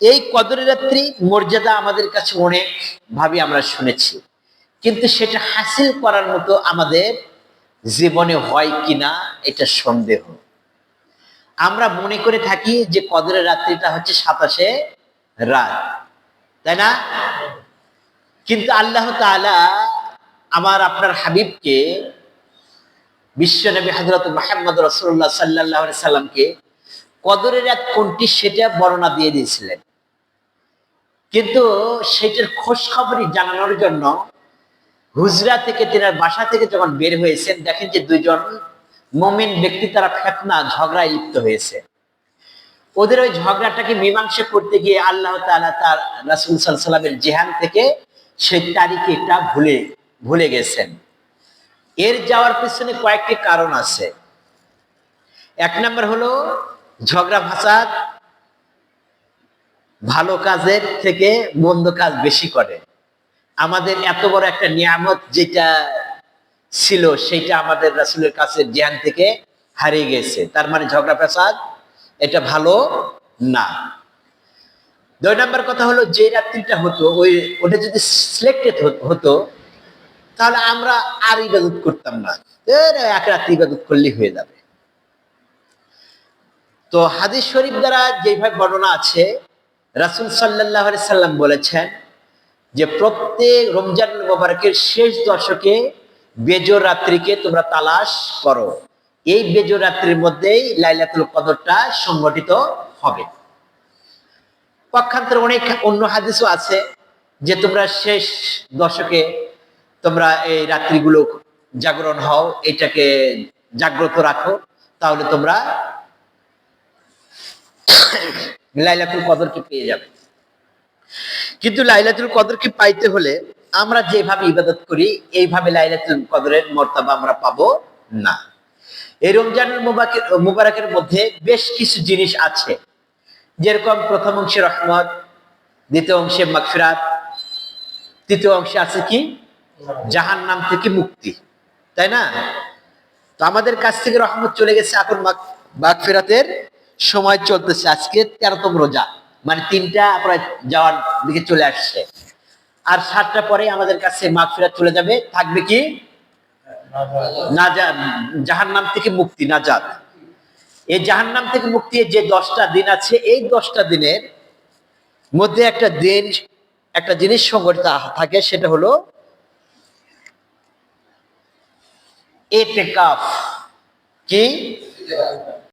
এই কদরের রাত্রি মর্যাদা আমাদের কাছে অনেক ভাবে আমরা শুনেছি। কিন্তু সেটা হাসিল করার মতো আমাদের জীবনে হয় কিনা এটা সন্দেহ। আমরা মনে করে থাকি যে কদরের রাত্রিটা হচ্ছে সাতাশে রাত, তাই না? কিন্তু আল্লাহ তাআলা আমার আপনার হাবিবকে বিশ্বনবী হজরত মাহমদ রসুল্লাহ সাল্লাহ সাল্লামকে কদরের রাত কোনটি সেটা বর্ণনা দিয়ে দিয়েছিলেন। কিন্তু সেটার খোঁজ খবরই জানানোর জন্য হুজরা থেকে তেনার বাসা থেকে যখন বের হয়েছেন, দেখেন যে দুইজন মমিন ব্যক্তি তারা ফেতনা, ঝগড়ায় লিপ্ত হয়েছে। ওদের ওই ঝগড়াটাকে মীমাংসা করতে গিয়ে আল্লাহ তাআলা তার রাসুল সাল্লামের জেহান থেকে সেই তারিখটা ভুলে ভুলে গেছেন। এর যাওয়ার পিছনে কয়েকটি কারণ আছে। এক নম্বর হলো ঝগড়া ফাসাদ ভালো কাজের থেকে মন্দ কাজ বেশি করে। আমাদের এত বড় একটা নিয়ামত যেটা ছিল, সেটা আমাদের রাসুলের কাছে জ্ঞান থেকে হারিয়ে গেছে। তার মানে ঝগড়া ফাসাদ এটা ভালো না। দুই নম্বর কথা হলো, যে রাত্রিটা হতো, ওই ওটা যদি সিলেক্টেড হতো তাহলে আমরা আর ইবাদত করতাম না। এক রাত্রি ইবাদত করলেই হয়ে যাবে। তো হাদিস শরীফ দ্বারা যেভাবে বর্ণনা আছে, রাসুল সাল্লাহ সাল্লাম বলেছেন যে প্রত্যেক রমজান মোবারকের শেষ দশকে বেজর রাত্রিকে তোমরা তালাশ করো। এই বেজর রাত্রির মধ্যেই লাইলাতুল কদরটা সংগঠিত হবে। পক্ষান্তরে অনেক অন্য হাদিসও আছে যে তোমরা শেষ দশকে তোমরা এই রাত্রিগুলো জাগরণ হও, এটাকে জাগ্রত রাখো, তাহলে তোমরা লাইলাতুল কদরকে পেয়ে যাবে। কিন্তু লাইলাতুল কদরকে পাইতে হলে আমরা যেভাবে ইবাদত করি, এইভাবে লাইলাতুল কদরের মর্তবা আমরা পাবো না। এই রমজান মুবারকের মধ্যে বেশ কিছু জিনিস আছে। যেরকম প্রথম অংশে রহমত, দ্বিতীয় অংশে মাগফিরাত, তৃতীয় অংশে আছে কি? জাহান নাম থেকে মুক্তি। তাই না? তো আমাদের কাছ থেকে রহমত চলে গেছে এখন মাগফিরাতের সময় চলতেছে আজকে তেরোতম রোজা। মানে তিনটা প্রায় যাওয়ার দিকে চলে আসছে। আর সাতটা পরে আমাদের কাছে মাগফিরাত চলে যাবে। থাকবে কি? জাহান নাম থেকে মুক্তি, নাজাত। এই জাহান নাম থেকে মুক্তি যে দশটা দিন আছে, এই দশটা দিনের মধ্যে একটা দিন, একটা জিনিস সংগঠিত থাকে, সেটা হলো এতেকাফ। কি?